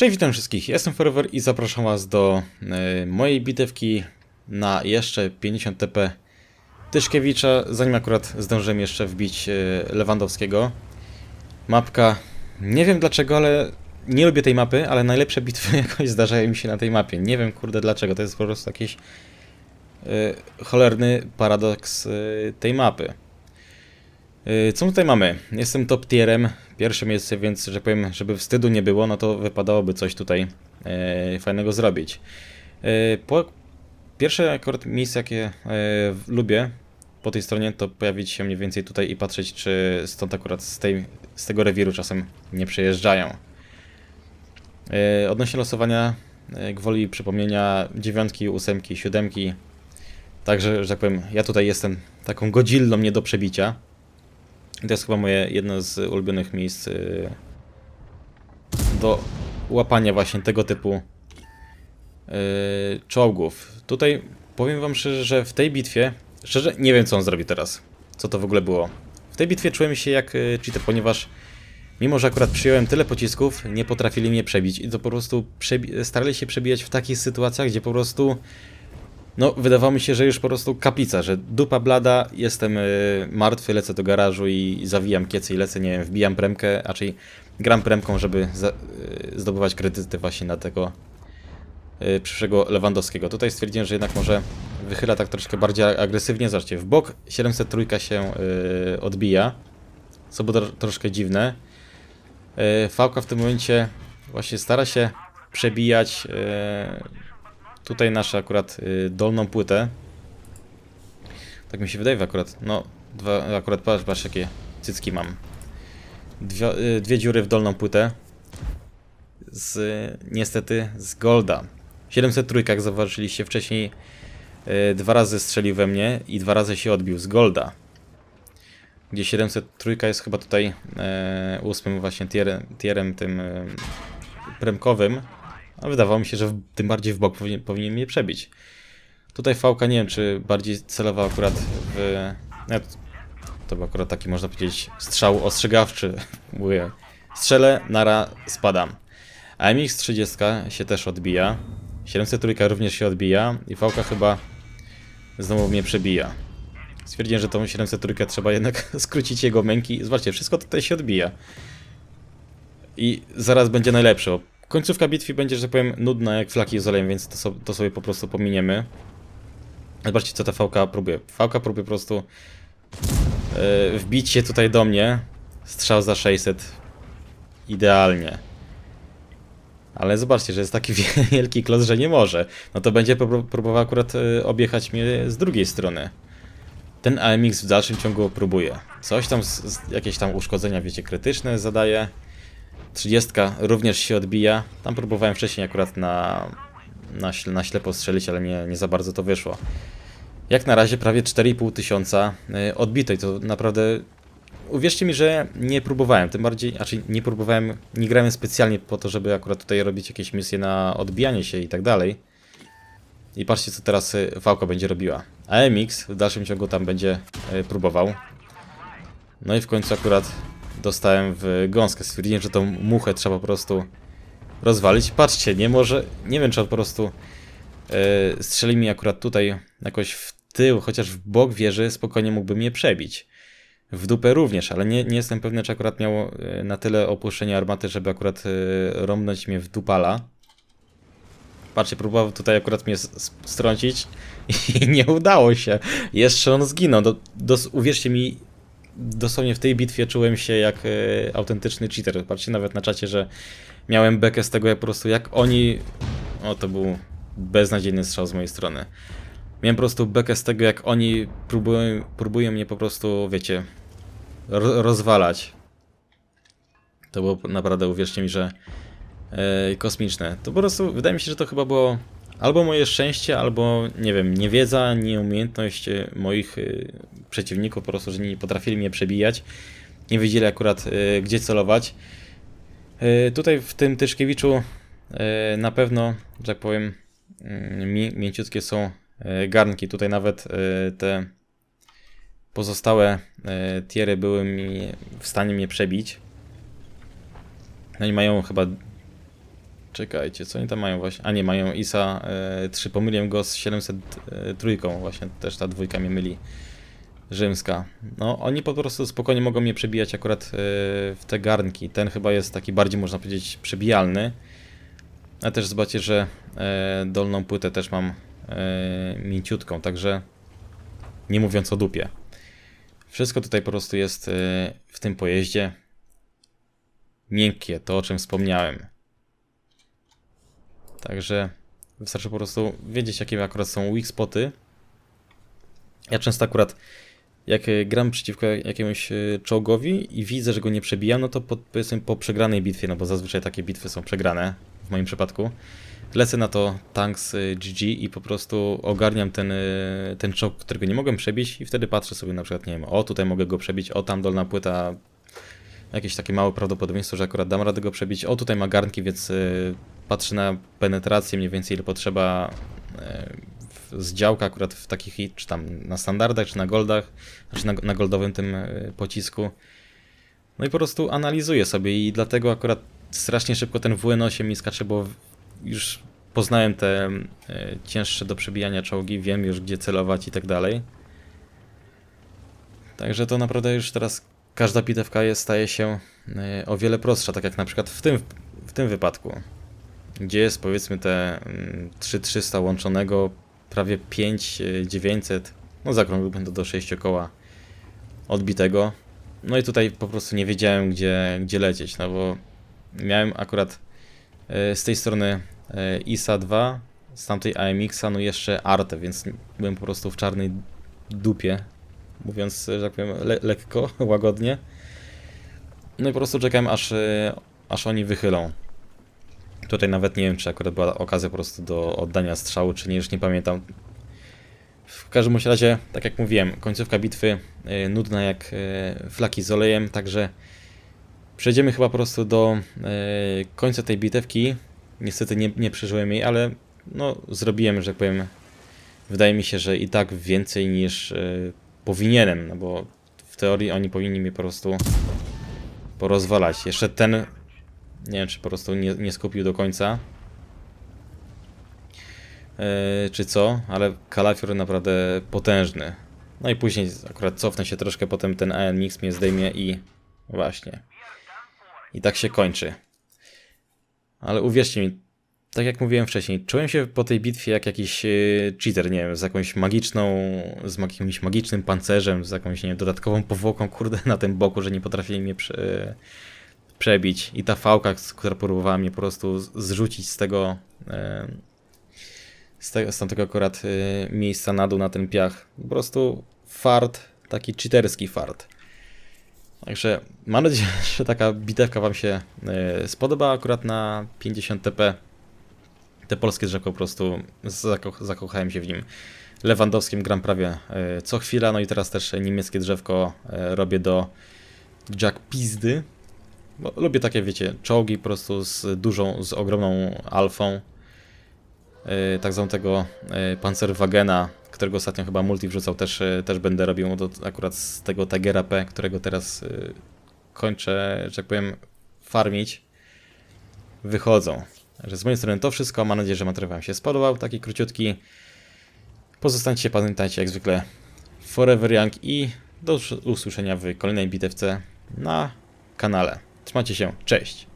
Cześć, witam wszystkich, jestem Forever i zapraszam was do e, mojej bitewki na jeszcze 50 TP Tyszkiewicza, zanim akurat zdążyłem jeszcze wbić e, Lewandowskiego. Mapka, nie wiem dlaczego, ale nie lubię tej mapy, ale najlepsze bitwy jakoś zdarzają mi się na tej mapie. Nie wiem kurde dlaczego, to jest po prostu jakiś e, cholerny paradoks e, tej mapy. Yy, Co tutaj mamy? Jestem top tierem, pierwsze miejsce, więc że powiem, żeby wstydu nie było, no to wypadałoby coś tutaj yy, fajnego zrobić. Yy, po, pierwsze akurat miejsce, jakie lubię po tej stronie, to pojawić się mniej więcej tutaj i patrzeć, czy stąd akurat z, tej, z tego rewiru czasem nie przejeżdżają. Odnośnie losowania, gwoli przypomnienia dziewiątki, ósemki, siódemki. Także, że tak powiem, ja tutaj jestem taką godzillą nie do przebicia. To jest chyba moje jedno z ulubionych miejsc y, do łapania właśnie tego typu y, czołgów. Tutaj powiem wam szczerze, że w tej bitwie, szczerze nie wiem co on zrobi teraz, co to w ogóle było. W tej bitwie czułem się jak y, cheater, ponieważ mimo, że akurat przyjąłem tyle pocisków, nie potrafili mnie przebić i to po prostu starali się przebijać w takich sytuacjach, gdzie po prostu no, wydawało mi się, że już po prostu kaplica, że dupa blada, jestem y, martwy, lecę do garażu i zawijam kiecy i lecę, nie wiem, wbijam premkę, raczej gram premką, żeby za, y, zdobywać kredyty właśnie na tego y, przyszłego Lewandowskiego. Tutaj stwierdziłem, że jednak może wychyla tak troszkę bardziej agresywnie. Zobaczcie, w bok 703 się y, odbija, co było tro- troszkę dziwne. Y, Fałka w tym momencie właśnie stara się przebijać y, tutaj nasze akurat y, dolną płytę. Tak mi się wydaje akurat, no, dwa, akurat patrz, patrz jakie cycki mam. Dwie, y, dwie dziury w dolną płytę. Z, niestety, z Golda. 703, jak zauważyliście wcześniej, y, dwa razy strzelił we mnie i dwa razy się odbił z Golda. Gdzie 703 jest chyba tutaj e, ósmym właśnie tierem, tierem tym e, premkowym, a wydawało mi się, że w, tym bardziej w bok powinien, powinien mnie przebić. Tutaj Fałka nie wiem, czy bardziej celował akurat w... No, to był akurat taki, można powiedzieć, strzał ostrzegawczy. Mówię, strzelę, nara, spadam. AMX 30 się też odbija. 703 również się odbija i Fałka chyba znowu mnie przebija. Stwierdziłem, że tą 703 trzeba jednak skrócić jego męki. Zobaczcie, wszystko tutaj się odbija. I zaraz będzie najlepsze. Końcówka bitwy będzie, że powiem, nudna jak flaki z więc to, so, to sobie po prostu pominiemy. Zobaczcie, co ta VK próbuje. VK próbuje po prostu yy, wbić się tutaj do mnie. Strzał za 600. Idealnie. Ale zobaczcie, że jest taki wielki klos, że nie może. No to będzie prób- próbował akurat yy, objechać mnie z drugiej strony. Ten AMX w dalszym ciągu próbuje. Coś tam, jakieś tam uszkodzenia, wiecie, krytyczne zadaje. 30 również się odbija. Tam próbowałem wcześniej akurat na, na, na ślepo strzelić, ale nie, nie za bardzo to wyszło. Jak na razie prawie 4,5 tysiąca y, odbitej. To naprawdę. Uwierzcie mi, że nie próbowałem. Tym bardziej, znaczy nie próbowałem, nie grałem specjalnie po to, żeby akurat tutaj robić jakieś misje na odbijanie się i tak dalej. I patrzcie, co teraz y, Fałka będzie robiła. AMX w dalszym ciągu tam będzie y, próbował. No i w końcu akurat dostałem w gąskę. Stwierdziłem, że tą muchę trzeba po prostu rozwalić. Patrzcie, nie może, nie wiem czy on po prostu yy, strzeli mi akurat tutaj jakoś w tył, chociaż w bok wieży spokojnie mógłby mnie przebić. W dupę również, ale nie, nie jestem pewny, czy akurat miał yy, na tyle opuszczenia armaty, żeby akurat yy, rąbnąć mnie w dupala. Patrzcie, próbował tutaj akurat mnie strącić i nie udało się. Jeszcze on zginął. Do, dos, uwierzcie mi, dosłownie w tej bitwie czułem się jak e, autentyczny cheater. Patrzcie nawet na czacie, że miałem bekę z tego, jak po prostu jak oni. O, to był beznadziejny strzał z mojej strony. Miałem po prostu bekę z tego, jak oni próbują, próbują mnie po prostu, wiecie, ro rozwalać. To było naprawdę, uwierzcie mi, że e, kosmiczne. To po prostu, wydaje mi się, że to chyba było albo moje szczęście, albo, nie wiem, niewiedza, nieumiejętność e, moich e, przeciwników, po prostu, że nie potrafili mnie przebijać. Nie wiedzieli akurat, e, gdzie celować. Tutaj w tym Tyszkiewiczu na pewno, że tak powiem, mm, mi, mięciutkie są garnki. Tutaj nawet te pozostałe tiery były mi w stanie mnie przebić. No mają chyba Czekajcie, co oni tam mają właśnie? A nie, mają ISA e, 3, pomyliłem go z 703, właśnie też ta dwójka mnie myli. Rzymska. No, oni po prostu spokojnie mogą mnie przebijać akurat e, w te garnki. Ten chyba jest taki bardziej, można powiedzieć, przebijalny. A też zobaczcie, że e, dolną płytę też mam e, mięciutką, także nie mówiąc o dupie. Wszystko tutaj po prostu jest e, w tym pojeździe miękkie, to o czym wspomniałem. Także wystarczy po prostu wiedzieć, jakie akurat są weak spoty. Ja często akurat, jak e, gram przeciwko jakiemuś e, czołgowi i widzę, że go nie przebijam, no to po, powiedzmy po przegranej bitwie, no bo zazwyczaj takie bitwy są przegrane, w moim przypadku, lecę na to tanks e, GG i po prostu ogarniam ten, e, ten czołg, którego nie mogłem przebić i wtedy patrzę sobie na przykład, nie wiem, o tutaj mogę go przebić, o tam dolna płyta, jakieś takie małe prawdopodobieństwo, że akurat dam radę go przebić, o tutaj ma garnki, więc y, patrzę na penetrację mniej więcej ile potrzeba y, z działka akurat w takich, czy tam na standardach, czy na goldach, znaczy na, na goldowym tym y, pocisku. No i po prostu analizuję sobie i dlatego akurat strasznie szybko ten WN8 mi skacze, bo już poznałem te y, cięższe do przebijania czołgi, wiem już gdzie celować i tak dalej. Także to naprawdę już teraz każda bitewka jest, staje się y, o wiele prostsza, tak jak na przykład w tym, w tym wypadku, gdzie jest powiedzmy te mm, 3300 łączonego, prawie 5900, no zakrągłbym to do 6 koła odbitego. No i tutaj po prostu nie wiedziałem gdzie, gdzie lecieć, no bo miałem akurat y, z tej strony y, ISA 2, z tamtej AMX-a, no jeszcze Arte, więc byłem po prostu w czarnej dupie, mówiąc, że tak powiem, le lekko, łagodnie. No i po prostu czekałem, aż, y, aż oni wychylą. Tutaj nawet nie wiem, czy akurat była okazja po prostu do oddania strzału, czy nie, już nie pamiętam. W każdym razie, tak jak mówiłem, końcówka bitwy y, nudna jak y, flaki z olejem, także przejdziemy chyba po prostu do końca tej bitewki. Niestety nie, nie przeżyłem jej, ale no, zrobiłem, że tak powiem, wydaje mi się, że i tak więcej niż powinienem, no bo w teorii oni powinni mnie po prostu porozwalać. Jeszcze ten, nie wiem czy po prostu nie, nie skupił do końca, yy, czy co, ale kalafior naprawdę potężny. No i później akurat cofnę się troszkę, potem ten ANMX mnie zdejmie i właśnie. I tak się kończy. Ale uwierzcie mi, tak jak mówiłem wcześniej, czułem się po tej bitwie jak jakiś yy, cheater, nie wiem, z jakąś magiczną, z jakimś magicznym pancerzem, z jakąś, nie dodatkową powłoką, kurde, na tym boku, że nie potrafili mnie prze, przebić. I ta fałka, która próbowała mnie po prostu zrzucić z tego, yy, z, tego, z tamtego akurat yy, miejsca na dół na ten piach. Po prostu fart, taki cheaterski fart. Także mam nadzieję, że taka bitewka Wam się spodoba akurat na 50 TP te polskie drzewko po prostu zako zakochałem się w nim. Lewandowskim gram prawie e, co chwila, no i teraz też niemieckie drzewko e, robię do Jack Pizdy. Bo lubię takie, wiecie, czołgi po prostu z dużą, z ogromną alfą. E, Tak zwanego e, Panzerwagena, którego ostatnio chyba multi wrzucał, też, też będę robił do, akurat z tego Tigera P, którego teraz kończę, że tak powiem, farmić. Wychodzą. Także z mojej strony to wszystko. Mam nadzieję, że materiał Wam się spodobał. Taki króciutki. Pozostańcie, pamiętajcie jak zwykle Forever Young i do usłyszenia w kolejnej bitewce na kanale. Trzymajcie się, cześć!